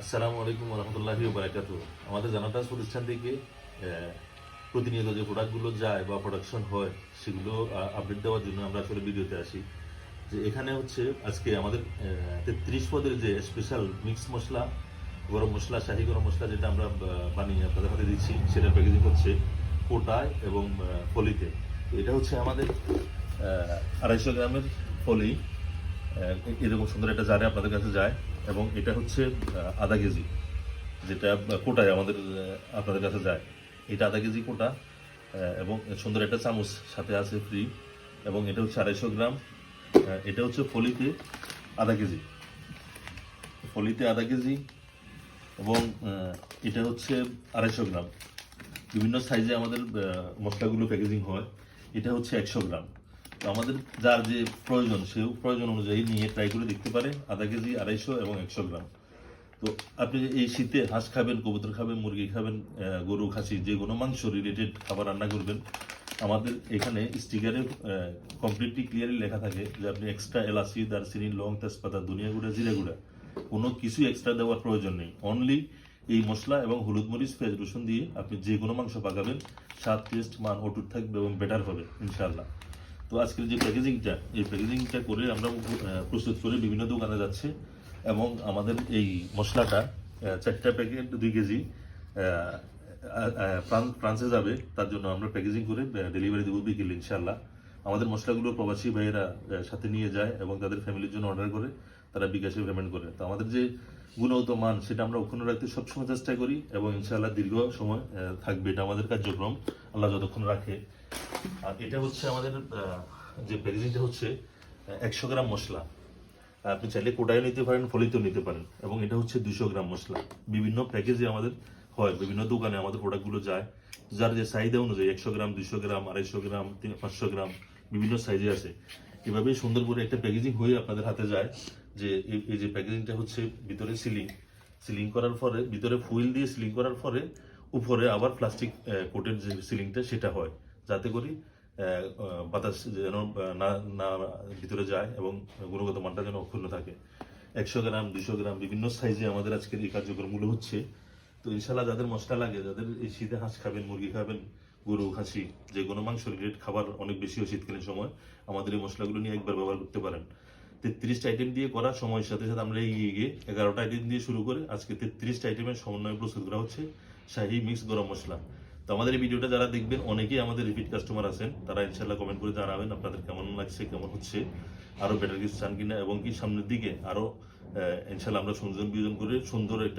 আসসালামু আলাইকুম রহমতুল্লাহি বারাকাতু আমাদের জানাটা প্রতিষ্ঠান থেকে প্রতিনিয়ত যে প্রোডাক্টগুলো যায় বা প্রোডাকশন হয়, সেগুলো আপডেট দেওয়ার জন্য আমরা আসলে ভিডিওতে আসি। যে এখানে হচ্ছে আজকে আমাদের তেত্রিশ পদের যে স্পেশাল মিক্স মশলা, গরম মশলা, শাহি গরম মশলা যেটা আমরা বানিয়ে আপনাদের হাতে দিচ্ছি সেটা প্যাকেজিং হচ্ছে কোটায় এবং ফলিতে এটা হচ্ছে আমাদের আড়াইশো গ্রামের ফলি এরকম সুন্দর একটা জারে আপনাদের কাছে যায় এবং এটা হচ্ছে আধা কেজি যেটা কোটায় আমাদের আপনাদের কাছে যায়। এটা আধা কেজি কোটা এবং সুন্দর একটা চামচ সাথে আছে ফ্রি এবং এটা হচ্ছে আড়াইশো গ্রাম। এটা হচ্ছে ফলিতে আধা কেজি ফলিতে আধা কেজি এবং এটা হচ্ছে আড়াইশো গ্রাম। বিভিন্ন সাইজে আমাদের মশলাগুলো প্যাকেজিং হয়। এটা হচ্ছে একশো গ্রাম। আমাদের যার যে প্রয়োজন, সেও প্রয়োজন অনুযায়ী নিয়ে ট্রাই করে দেখতে পারে আধা কেজি, আড়াইশো এবং একশো গ্রাম। তো আপনি এই শীতে হাঁস খাবেন, কবুতর খাবেন, মুরগি খাবেন গরু, খাসি, যে কোনো মাংস রিলেটেড খাবার রান্না করবেন, আমাদের এখানে স্টিকারে কমপ্লিটলি ক্লিয়ারলি লেখা থাকে যে আপনি এক্সট্রা এলাচি, দারচিনি, লং তেজপাতা দুনিয়া গুঁড়া, জিরা গুঁড়া, কোনো কিছু এক্সট্রা দেওয়ার প্রয়োজন নেই। অনলি এই মশলা এবং হলুদ মরিচ, পেঁয়াজ, রসুন দিয়ে আপনি যে কোনো মাংস পাকাবেন, স্বাদ টেস্ট মান, অটুট থাকবে এবং বেটার হবে, ইনশাআল্লাহ। তো আজকের যে প্যাকেজিংটা এই প্যাকেজিংটা করে আমরা প্রস্তুত করে বিভিন্ন দোকানে যাচ্ছে এবং আমাদের এই মশলাটা চারটা প্যাকেট দুই কেজি ফ্রান্সে যাবে, তার জন্য আমরা প্যাকেজিং করে ডেলিভারি দেবো বিকেল ইনশাল্লাহ আমাদের মশলাগুলো প্রবাসী ভাইয়েরা সাথে নিয়ে যায় এবং তাদের ফ্যামিলির জন্য অর্ডার করে, তারা বিকাশে পেমেন্ট করে। তো আমাদের যে গুণগত মান, সেটা আমরা অক্ষুণ্ণ রাখতে সবসময় চেষ্টা করি এবং ইনশাআল্লাহ দীর্ঘ সময় থাকবে। এটা আমাদের কার্যক্রম। আল্লাহ যতক্ষণ রাখে। আর এটা হচ্ছে আমাদের যে প্যাকেজিংটা হচ্ছে একশো গ্রাম মশলা। আপনি চাইলে কোটায় নিতে পারেন, ফলিতেও নিতে পারেন। এবং এটা হচ্ছে দুশো গ্রাম মশলা। বিভিন্ন প্যাকেজে আমাদের হয়, বিভিন্ন দোকানে আমাদের প্রোডাক্টগুলো যায়। যার যে চাহিদা অনুযায়ী একশো গ্রাম দুশো গ্রাম, আড়াইশো গ্রাম পাঁচশো গ্রাম বিভিন্ন সাইজে আছে। এভাবেই সুন্দর করে একটা প্যাকেজিং হয়ে আপনাদের হাতে যায় যে এই- যে প্যাকেজিংটা হচ্ছে ভিতরে সিলিং সিলিং করার পরে, ভিতরে ফুইল দিয়ে সিলিং করার পরে, উপরে আবার প্লাস্টিক কোটের যে সিলিংটা সেটা হয়। যাতে করে বাতাস যেন না না ভিতরে যায় এবং গুণগত মানটা যেন অক্ষুণ্ণ থাকে। একশো গ্রাম, দুশো গ্রাম বিভিন্ন সাইজে আমাদের আজকের এই কার্যক্রমগুলো হচ্ছে। তো ইনশাল্লাহ যাদের মশলা লাগে, যাদের এই শীতে হাঁস খাবেন, মুরগি খাবেন গরু খাসি যে কোনো মাংস রিলেটেড খাবার অনেক বেশি হয় শীতকালীন সময়। আমাদের এই মশলাগুলো নিয়ে একবার ব্যবহার করতে পারেন। তেত্রিশটা আইটেম দিয়ে করা সময়ের সাথে সাথে আমরা এগিয়ে গিয়ে এগারোটা আইটেম দিয়ে শুরু করে আজকে তেত্রিশটা আইটেমের সমন্বয়ে প্রস্তুত করা হচ্ছে শাহি মিক্স গরম মশলা। তো আমাদের এই ভিডিওটা যারা দেখবেন অনেকেই আমাদের রিপিট কাস্টমার আছেন তারা ইনশাল্লাহ কমেন্ট করে জানাবেন আপনাদের কেমন লাগছে কেমন হচ্ছে আরও বেটার কিছু চান কিনা এবং কি সামনের দিকে আরও আহ, ইনশাল্লাহ আমরা সংযোজন বিয়োজন করে সুন্দর একটা